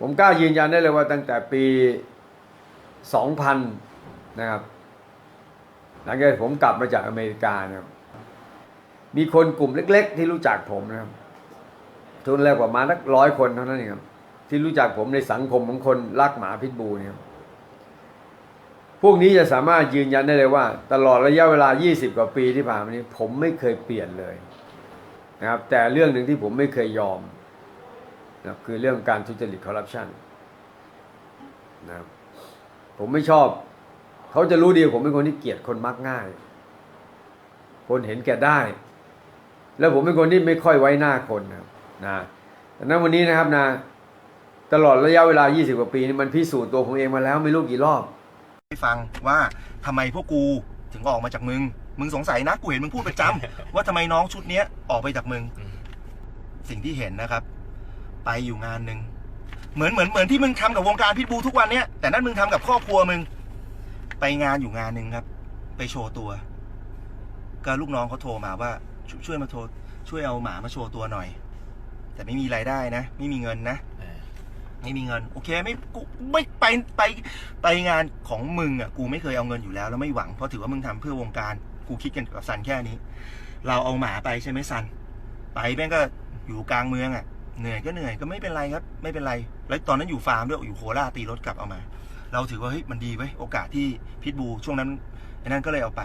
ผมกล้ายืนยันได้เลยว่าตั้งแต่ปี 2000 นะครับ หลังจากผมกลับมาจากอเมริกานะครับ มีคนกลุ่มเล็ก ๆ ที่รู้จักผมนะครับทุนแรกประมาณสักร้อยคนเท่านั้นเองครับ ที่รู้จักผมในสังคมของคนรักหมาพิษบูเนี่ยพวกนี้จะสามารถยืนยันได้เลยว่า ตลอดระยะเวลา 20 กว่าปีที่ผ่านมานี้ ผมไม่เคยเปลี่ยนเลยนะครับ แต่เรื่องหนึ่งที่ผมไม่เคยยอม นะครับคือเรื่องการทุจริตคอร์รัปชันนะครับผมไม่ชอบ เขาจะรู้ดีว่าผมเป็นคนที่เกลียดคนมักง่าย คนเห็นแก่ได้ แล้วผมเป็นคนที่ไม่ค่อยไว้หน้าคนนะครับนะดังนั้นวันนี้นะครับนะ ตลอดระยะเวลา 20 กว่าปีนี่มันพิสูจน์ตัวผมเองมาแล้วไม่รู้กี่รอบให้ฟังว่าทำไมพวกกูถึงออกมาจากมึง มึงสงสัยนะกูเห็นมึงพูดประจำว่าทำไมน้องชุดเนี้ยออกไปจากมึง สิ่งที่เห็นนะครับ ไปอยู่งานหนึ่งเหมือนเหมือนเหมือนที่มึงทำกับวงการพิทบูทุกวันเนี้ยแต่นั่นมึงทำกับครอบครัวมึง ไปงานอยู่งานหนึ่งครับ ไปโชว์ตัว ก็ลูกน้องเขาโทรมาว่าชช่วยมาโทรช่วยเอาหมามาโชว์ตัวหน่อย แต่ไม่มีรายได้นะ ไม่มีเงินนะไม่มีเงิน โอเคไม่กูไม่ไปไปไปงานของมึงอะกูไม่เคยเอาเงินอยู่แล้วแล้วไม่หวังเพราะถือว่ามึงทำเพื่อวงการกูคิดกันกับซันแค่นี้ เราเอาหมาไปใช่ไหมซัน ไปแม่งก็อยู่กลางเมืองอะ เหนื่อยก็เหนื่อยก็ไม่เป็นไรครับ ไม่เป็นไร แล้วตอนนั้นอยู่ฟาร์มด้วยอยู่โคราชตีรถกลับเอามา เราถือว่าเฮ้ยมันดีไว้โอกาสที่พิทบูช่วงนั้นไอ้นั่นก็เลยเอาไป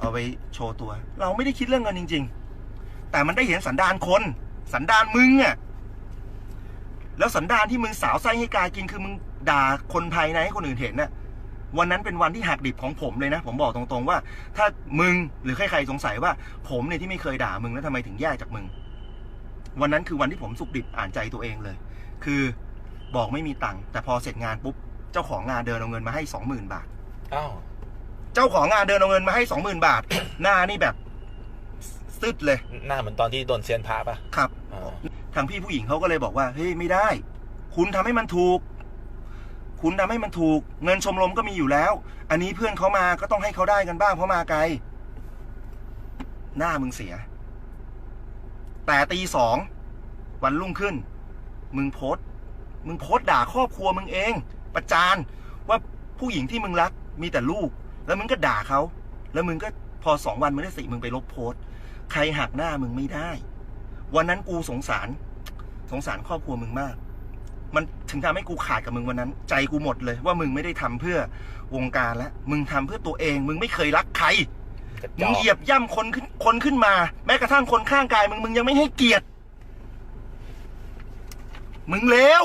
เอาไปโชว์ตัว เราไม่ได้คิดเรื่องเงินจริง ๆ แต่มันได้เห็นสันดานคน สันดานมึงอะแล้วสันดานที่มึงสาวไส้ให้กายกินคือมึงด่าคนภายในให้คนอื่นเห็นน่ะวันนั้นเป็นวันที่หักดิบของผมเลยนะ ผมบอกตรงๆว่า ถ้ามึงหรือใครๆสงสัยว่า ผมเนี่ยที่ไม่เคยด่ามึงแล้วทำไมถึงแยกจากมึง วันนั้นคือวันที่ผมสุกดิบอ่านใจตัวเองเลย คือบอกไม่มีตังค์แต่พอเสร็จงานปุ๊บเจ้าของงานเดินเอาเงินมาให้สองหมื่นบาท อ้าว เจ้าของงานเดินเอาเงินมาให้สองหมื่นบาท หน้านี่แบบซึดเลย หน้าเหมือนตอนที่โดนเซียนพระป่ะครับอ่าทางพี่ผู้หญิงเขาก็เลยบอกว่าเฮ้ยไม่ได้ คุณทำให้มันถูก คุณทำให้มันถูก เงินชมรมก็มีอยู่แล้ว อันนี้เพื่อนเขามาก็ต้องให้เขาได้กันบ้างเพราะมาไกล หน้ามึงเสีย แต่ตีสองวันรุ่งขึ้น มึงโพสมึงโพสด่าครอบครัวมึงเอง ประจานว่าผู้หญิงที่มึงรักมีแต่ลูก แล้วมึงก็ด่าเขา แล้วมึงก็พอสองวันมึงได้สิมึงไปลบโพสต์ใครหักหน้ามึงไม่ได้ วันนั้นกูสงสาร สงสารครอบครัวมึงมาก มันถึงทำให้กูขาดกับมึงวันนั้น ใจกูหมดเลยว่ามึงไม่ได้ทำเพื่อวงการแล้วมึงทำเพื่อตัวเอง มึงไม่เคยรักใคร มึงเหยียบย่ำคนขึ้นคนขึ้นมา แม้กระทั่งคนข้างกายมึงมึงยังไม่ให้เกียรติมึงเลว